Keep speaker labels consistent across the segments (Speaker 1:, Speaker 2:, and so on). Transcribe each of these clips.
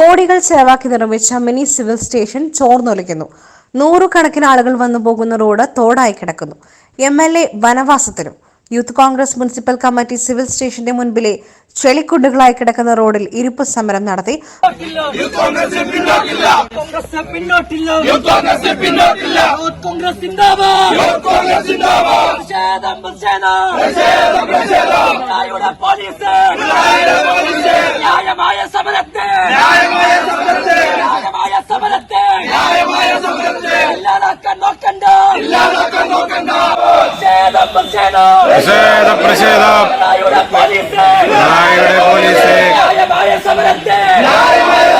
Speaker 1: കോടികൾ ചെലവാക്കി നിർമ്മിച്ച മിനി സിവിൽ സ്റ്റേഷൻ ചോർന്നൊലിക്കുന്നു. നൂറുകണക്കിന് ആളുകൾ വന്നു പോകുന്ന റോഡ് തോടായി കിടക്കുന്നു. M L A വനവാസത്തിലും youth Congress municipal committee civil സ്റ്റേഷന്റെ മുൻപിലെ ചെളിക്കുണ്ടുകളായി കിടക്കുന്ന റോഡിൽ ഇരുപ്പ് സമരം നടത്തി.
Speaker 2: ന്യായമായ സമരത്തെ. ന്യായമായ സമരത്തെ. ഇല്ലാതാക്കാൻ നോക്കണ്ട. പ്രതിഷേധം പ്രതിഷേധം
Speaker 3: പ്രതിഷേധം പ്രതിഷേധം
Speaker 2: നായയുടെ പോലീസ്.
Speaker 3: പിണറായിയുടെ സമരത്തെ.
Speaker 2: ന്യായമായ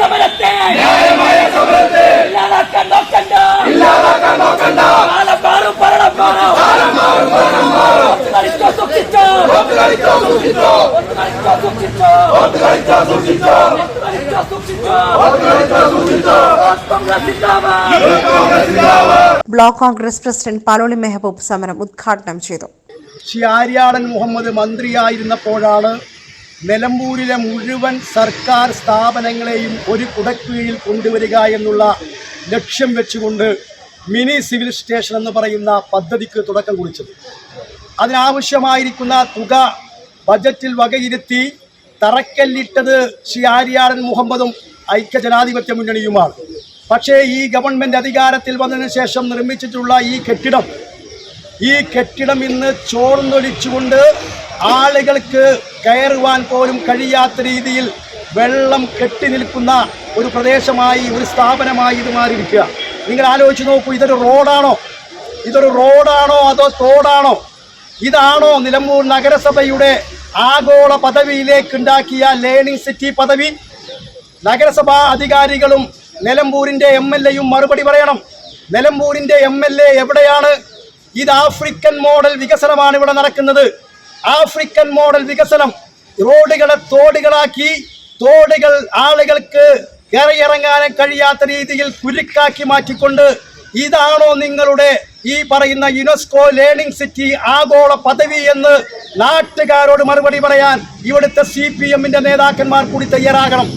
Speaker 2: സമരത്തെ. ന്യായമായ സമരത്തെ. ഇല്ലാതാക്കാൻ നോക്കണ്ട. കാലം മാറും ഭരണം മാറും. ഒത്ത് കളിച്ചോ സൂക്ഷിച്ചോ. ഒത്ത് കളിച്ചോ സൂക്ഷിച്ചോ. കളിച്ചോ സൂക്ഷിച്ചോ. കോൺഗ്രസ് സിന്ദാബാദ്
Speaker 1: ബ്ലോക്ക് കോൺഗ്രസ് പ്രസിഡന്റ് പാലോളി മെഹബൂബ് സമരം ഉദ്ഘാടനം ചെയ്തു.
Speaker 4: ശ്രീ ആര്യാടൻ മുഹമ്മദ് മന്ത്രിയായിരുന്നപ്പോഴാണ് നിലമ്പൂരിലെ മുഴുവൻ സർക്കാർ സ്ഥാപനങ്ങളെയും ഒരു കുടക്കീഴിൽ കൊണ്ടുവരിക എന്നുള്ള ലക്ഷ്യം വെച്ചുകൊണ്ട് മിനി സിവിൽ സ്റ്റേഷൻ എന്ന് പറയുന്ന പദ്ധതിക്ക് തുടക്കം കുറിച്ചത്. അതിനാവശ്യമായിരിക്കുന്ന തുക ബജറ്റിൽ വകയിരുത്തി തറക്കല്ലിട്ടത് ശ്രീ മുഹമ്മദും ഐക്യജനാധിപത്യ മുന്നണിയുമാണ്. പക്ഷേ ഈ ഗവൺമെന്റ് അധികാരത്തിൽ വന്നതിന് ശേഷം നിർമ്മിച്ചിട്ടുള്ള ഈ കെട്ടിടം ഈ കെട്ടിടം ഇന്ന് ചോർന്നൊലിച്ചുകൊണ്ട് ആളുകൾക്ക് കയറുവാൻ പോലും കഴിയാത്ത രീതിയിൽ വെള്ളം കെട്ടി നിൽക്കുന്ന ഒരു പ്രദേശമായി ഒരു സ്ഥാപനമായി ഇത് മാറിയിരിക്കുക. നിങ്ങൾ ആലോചിച്ച് നോക്കൂ ഇതൊരു റോഡാണോ? ഇതൊരു റോഡാണോ അതോ തോടാണോ? ഇതാണോ നിലമ്പൂർ നഗരസഭയുടെ ആഗോള പദവിയിലേക്ക് ഉണ്ടാക്കിയ ലേണിംഗ് സിറ്റി പദവി നഗരസഭാ അധികാരികളും നിലമ്പൂരിന്റെ എം എൽ എയും മറുപടി പറയണം. നിലമ്പൂരിന്റെ എം എൽ എ എവിടെയാണ്? ഇത് ആഫ്രിക്കൻ മോഡൽ വികസനമാണ് ഇവിടെ നടക്കുന്നത്. ആഫ്രിക്കൻ മോഡൽ വികസനം. റോഡുകളെ തോടുകളാക്കി തോടുകൾ ആളുകൾക്ക് കയറിയിറങ്ങാൻ കഴിയാത്ത രീതിയിൽ കുരുക്കാക്കി മാറ്റിക്കൊണ്ട് ഇതാണോ നിങ്ങളുടെ ഈ പറയുന്ന യുനെസ്കോ ലേണിംഗ് സിറ്റി ആഗോള പദവി എന്ന് നാട്ടുകാരോട് മറുപടി പറയാൻ ഇവിടുത്തെ സി പി എമ്മിന്റെ നേതാക്കന്മാർ കൂടി തയ്യാറാകണം.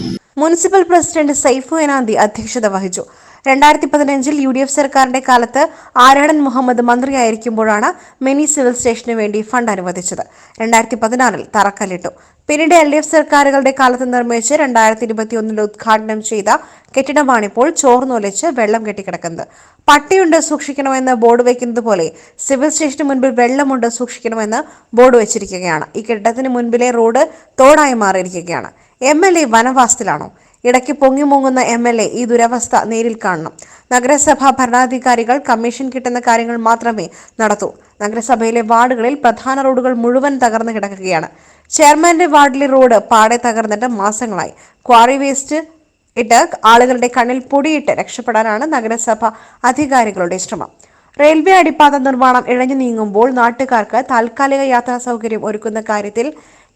Speaker 1: മുനിസിപ്പൽ പ്രസിഡന്റ് സൈഫു എനാന്തി അധ്യക്ഷത വഹിച്ചു. രണ്ടായിരത്തി പതിനഞ്ചിൽ യു ഡി എഫ് സർക്കാരിന്റെ കാലത്ത് ആരാടൻ മുഹമ്മദ് മന്ത്രിയായിരിക്കുമ്പോഴാണ് മിനി സിവിൽ സ്റ്റേഷന് വേണ്ടി ഫണ്ട് അനുവദിച്ചത്. രണ്ടായിരത്തി പതിനാറിൽ തറക്കല്ലിട്ടു. പിന്നീട് എൽ ഡി എഫ് സർക്കാരുകളുടെ കാലത്ത് നിർമ്മിച്ച് രണ്ടായിരത്തി ഇരുപത്തിയൊന്നിൽ ഉദ്ഘാടനം ചെയ്ത കെട്ടിടമാണിപ്പോൾ ചോർന്നൊലിച്ച് വെള്ളം കെട്ടിക്കിടക്കുന്നത്. പട്ടിയുണ്ട് സൂക്ഷിക്കണമെന്ന് ബോർഡ് വയ്ക്കുന്നത് പോലെ സിവിൽ സ്റ്റേഷന് മുൻപിൽ വെള്ളമുണ്ട് സൂക്ഷിക്കണമെന്ന് ബോർഡ് വെച്ചിരിക്കുകയാണ്. ഈ കെട്ടിടത്തിന് മുൻപിലെ റോഡ് തോടായി മാറിയിരിക്കുകയാണ്. എം എൽ എ വനവാസത്തിലാണോ? ഇടയ്ക്ക് പൊങ്ങി മുങ്ങുന്ന എം എൽ എ ഈ ദുരവസ്ഥ നേരിൽ കാണണം. നഗരസഭാ ഭരണാധികാരികൾ കമ്മീഷൻ കിട്ടുന്ന കാര്യങ്ങൾ മാത്രമേ നടത്തൂ. നഗരസഭയിലെ വാർഡുകളിൽ പ്രധാന റോഡുകൾ മുഴുവൻ തകർന്നു കിടക്കുകയാണ്. ചെയർമാന്റെ വാർഡിലെ റോഡ് പാടെ തകർന്നിട്ട് മാസങ്ങളായി. ക്വാറി വേസ്റ്റ് ഇട്ട് ആളുകളുടെ കണ്ണിൽ പൊടിയിട്ട് രക്ഷപ്പെടാനാണ് നഗരസഭ അധികാരികളുടെ ശ്രമം. റെയിൽവേ അടിപ്പാത നിർമ്മാണം ഇഴഞ്ഞു നീങ്ങുമ്പോൾ നാട്ടുകാർക്ക് താൽക്കാലിക യാത്രാ സൗകര്യം ഒരുക്കുന്ന കാര്യത്തിൽ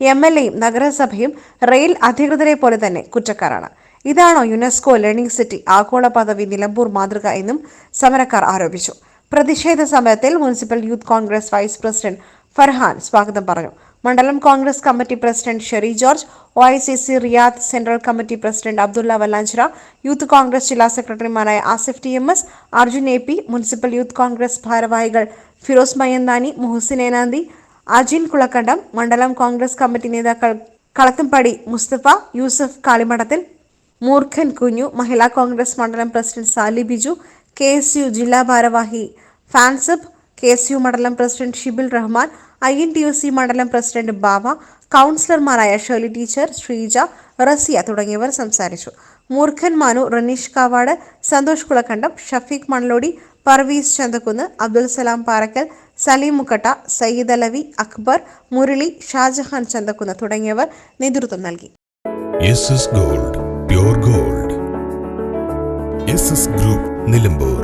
Speaker 1: എം എൽ എയും നഗരസഭയും റെയിൽ അധികൃതരെ പോലെ തന്നെ കുറ്റക്കാരാണ്. ഇതാണോ യുനെസ്കോ ലേണിംഗ് സിറ്റി ആഗോള പദവി നിലമ്പൂർ മാതൃക എന്നും സമരക്കാർ ആരോപിച്ചു. പ്രതിഷേധ സമരത്തിൽ municipal youth Congress vice president Farhan സ്വാഗതം പറഞ്ഞു. മണ്ഡലം Congress committee president Sherry George O I C C Riyadh central committee president Abdulla Vallanchira youth Congress ജില്ലാ സെക്രട്ടറിമാരായ Asif T M S Arjun A P municipal youth Congress ഭാരവാഹികൾ ഫിറോസ് മയ്യന്താനി മുഹസിൻ ഏനാന്തി അജിൻ കുളക്കണ്ടം മണ്ഡലം Congress committee നേതാക്കൾ കളത്തുംപടി മുസ്തഫ യൂസഫ് കാളിമഠത്തിൽ മൂർഖൻ കുഞ്ഞു മഹിളാ കോൺഗ്രസ് മണ്ഡലം president Sali Biju K S U ജില്ലാ ഭാരവാഹി ഫാൻസബ് കെ എസ് യു മണ്ഡലം president Shibil Rahman I N T U C മണ്ഡലം പ്രസിഡന്റ് ബാവ കൗൺസിലർമാരായ ഷേർലി ടീച്ചർ ശ്രീജ റസിയ തുടങ്ങിയവർ സംസാരിച്ചു. മൂർഖൻ മാനു റനീഷ് കാവാട് സന്തോഷ് കുളക്കണ്ടം ഷഫീഖ് മണലോടി പർവീസ് ചന്തക്കുന്ന് അബ്ദുൽ സലാം പാറക്കൽ സലീം മുക്കട്ട സയ്യിദ് അലവി അക്ബർ മുരളി ഷാജഹാൻ ചന്തക്കുന്ന് തുടങ്ങിയവർ നേതൃത്വം നൽകി.
Speaker 5: Gold gold. ഗ്രൂപ്പ് നിലമ്പൂർ.